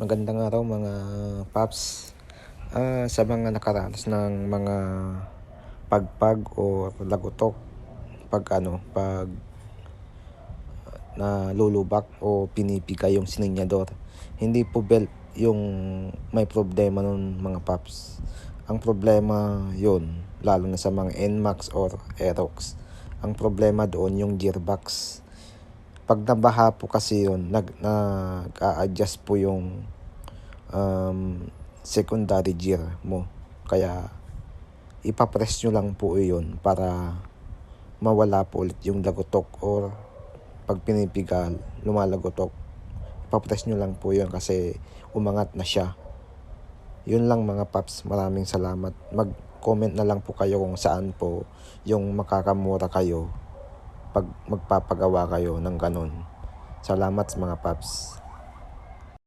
Magandang araw mga paps. Ah, sa mga nakaranas ng mga pagpag o lagutok pag ano, pag na lulubak o pinipiga yung sininyador. Hindi po belt yung may problema nun mga paps. Ang problema yun, lalo na sa mga NMAX or Aerox. Ang problema doon yung gearbox pag nabaha po kasi yun, nag, nag-a-adjust po yung um, secondary gear mo. Kaya ipapress nyo lang po yun para mawala po ulit yung lagotok or pag pinipigal, lumalagotok. Ipapress nyo lang po yun kasi umangat na siya. Yun lang mga paps, maraming salamat. Mag-comment na lang po kayo kung saan po yung makakamura kayo pag magpapagawa kayo ng ganun. Salamat mga paps.